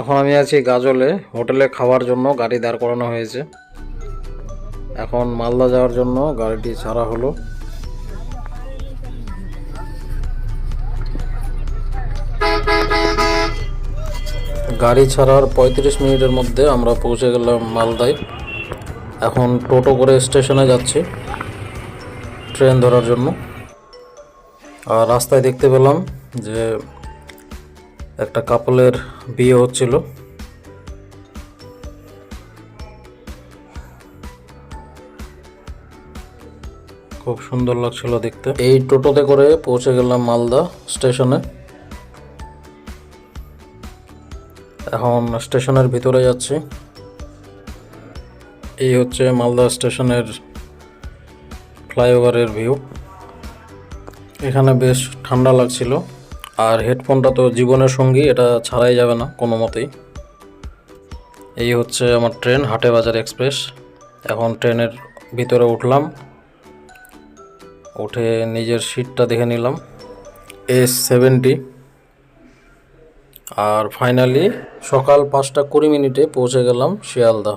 এখন আমি আছি গাজলে। হোটেলে খাওয়ার জন্য গাড়ি দাঁড় করানো হয়েছে। এখন মালদা যাওয়ার জন্য গাড়িটি ছাড়া হলো। গাড়ি ছাড়ার পঁয়ত্রিশ মিনিটের মধ্যে আমরা পৌঁছে গেলাম মালদায়। এখন টোটো করে স্টেশনে যাচ্ছি, ট্রেন ধরার জন্য। আর রাস্তায় দেখতে পেলাম যে একটা কাপলের বিয়ে হচ্ছিল। খুব সুন্দর লাগছিল দেখতে। এই টোটোতে করে পৌঁছে গেলাম মালদা স্টেশনে। এখন স্টেশনের ভিতরে যাচ্ছি। এই হচ্ছে মালদা স্টেশনের ফ্লাইওভারের ভিউ। এখানে বেশ ঠান্ডা লাগছিল। আর হেডফোনটা তো জীবনের সঙ্গী, এটা ছাড়াই যাবে না কোনো মতেই এই হচ্ছে আমার ট্রেন হাটে বাজার এক্সপ্রেস এখন ট্রেনের ভিতরে উঠলাম। উঠে নিজের সিটটা দেখে নিলাম। এস সেভেন্টি আর ফাইনালি সকাল পাঁচটা কুড়ি মিনিটে পৌঁছে গেলাম শিয়ালদা।